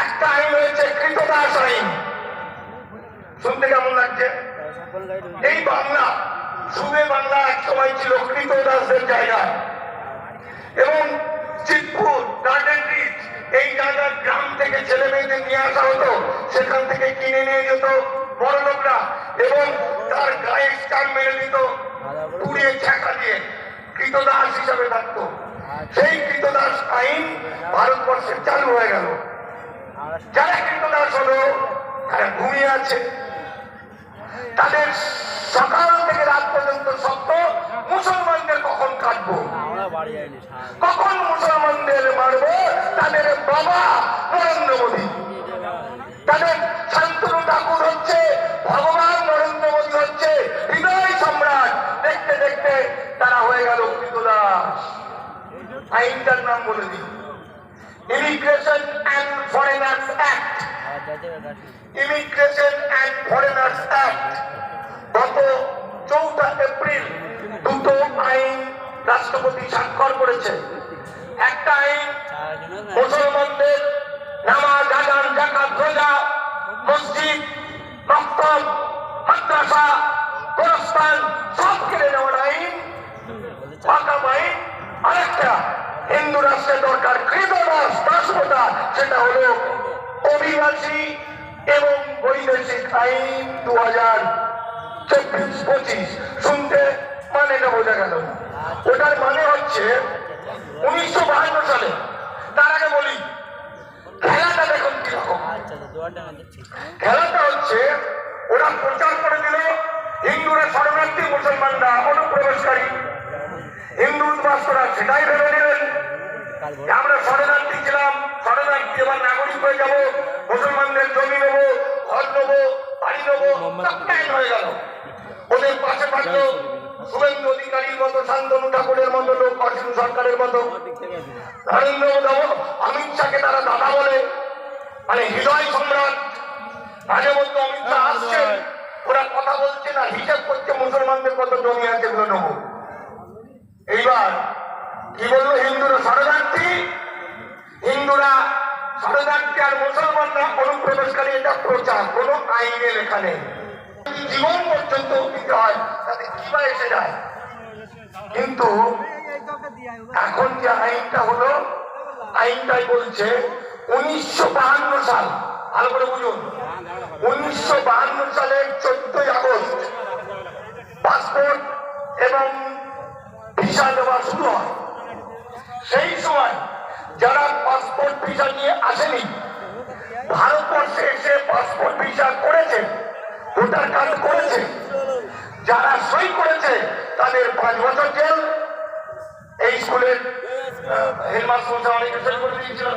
একটা আইন হয়েছে কৃতদাস আইন। শুনতে কেমন লাগছে? এই বাংলা সুবে বাংলা এক সময় ছিল কৃতদাসদের জায়গা। এবং চিতপুর গার্ডেন রিচ এই জায়গার গ্রাম থেকে ছেলে মেয়েদের নিয়ে আসা হতো, সেখান থেকে কিনে নিয়ে যেত বড় লোকরা এবং তার গায়ে স্টার মেরে দিত, পুড়িয়ে ছ্যাঁকা দিয়ে কৃতদাস হিসাবে থাকতো। সেই কৃতদাস আইন ভারতবর্ষে চালু হয়ে গেল। যারা কৃতদাস হলো, তারা ঘুমিয়ে আছে। তাদের সকাল থেকে রাত পর্যন্ত সত্য, মুসলমানদের কখন কাটবো? কখন মুসলমানদের মারবো? তাদের বাবা নরেন্দ্র মোদী। তাদের শান্তনু ঠাকুর হচ্ছে ভগবান নরেন্দ্র মোদী হচ্ছে হৃদয় সম্রাট দেখতে দেখতে তারা হয়ে গেল কৃতদাস আইনটার নাম বলে দিই। Immigration and foreigners act immigration and foreigners act গত চৌঠা এপ্রিল দুটো আইন রাষ্ট্রপতি স্বাক্ষর করেছে। একটা আইন মুসলমানদের নামাজ আজান জাকাত রোজা, মসজিদ মক্তব মাদ্রাসা, গোরস্থান, সব কেড়ে নেওয়ার আইন, পাকা আইন, আরেকটা। হিন্দু রাষ্ট্রের দরকার কৃতদাস দাসপ্রথা সেটা হলো অভিবাসী এবং বৈদেশিক আইন দু হাজার চব্বিশ পঁচিশ। শুনতে মানে এটা বোঝা গেল ওটার মানে হচ্ছে উনিশশো বাহান্ন সালে তার আগে বলি খেলাটা দেখুন কীরকম। আচ্ছা দিচ্ছি খেলাটা হচ্ছে ওরা প্রচার করে দিল হিন্দুরা শরণার্থী মুসলমানরা অনুপ্রবেশকারী। হিন্দু উদ্বাস্তরা সেটাই ভেবে যে আমরা শরণার্থী ছিলাম শরণার্থী এবার নাগরিক হয়ে যাব, মুসলমানদের জমি নেব, ঘর নেব, বাড়ি নেব হয়ে গেল। ওদের পাশে থাকল শুভেন্দু অধিকারীর মতো, শান্তনু ঠাকুরের মতো লোক অসীম সরকারের মতো। নরেন্দ্র অমিত শাহকে তারা দাদা বলে। মানে হৃদয় সম্রাট মাঝে মধ্যে অমিত শাহ আসছে ওরা কথা বলছে না, হিসাব করছে মুসলমানদের কত জমি আছে এগুলো নেব। এইবার কি বলল হিন্দুরা শরণার্থী হিন্দুরা শরণার্থী আর মুসলমানরা অনুপ্রবেশকারী, এটা প্রচার, কোনো আইনে লেখা নেই। জীবন পর্যন্ত দিতে হয় তাতে কি বা এসে যায়? কিন্তু এখন যে আইনটা হলো, আইনটাই বলছে উনিশশো বাহান্ন সাল, ভালো করে বুঝুন। উনিশশো সালের চোদ্দই আগস্ট, পাসপোর্ট এবং ভিসা দেওয়া শুরু হয় সেই সময় যারা পাসপোর্ট ভিসা নিয়ে আসেনি, ভারতবর্ষে এসে পাসপোর্ট ভিসা করেছে ভোটার কার্ড করেছে, যারা সই করেছে, তাদের পাঁচ বছর জেল। এই স্কুলের হেডমাস্টার অনেক করে দিয়েছিল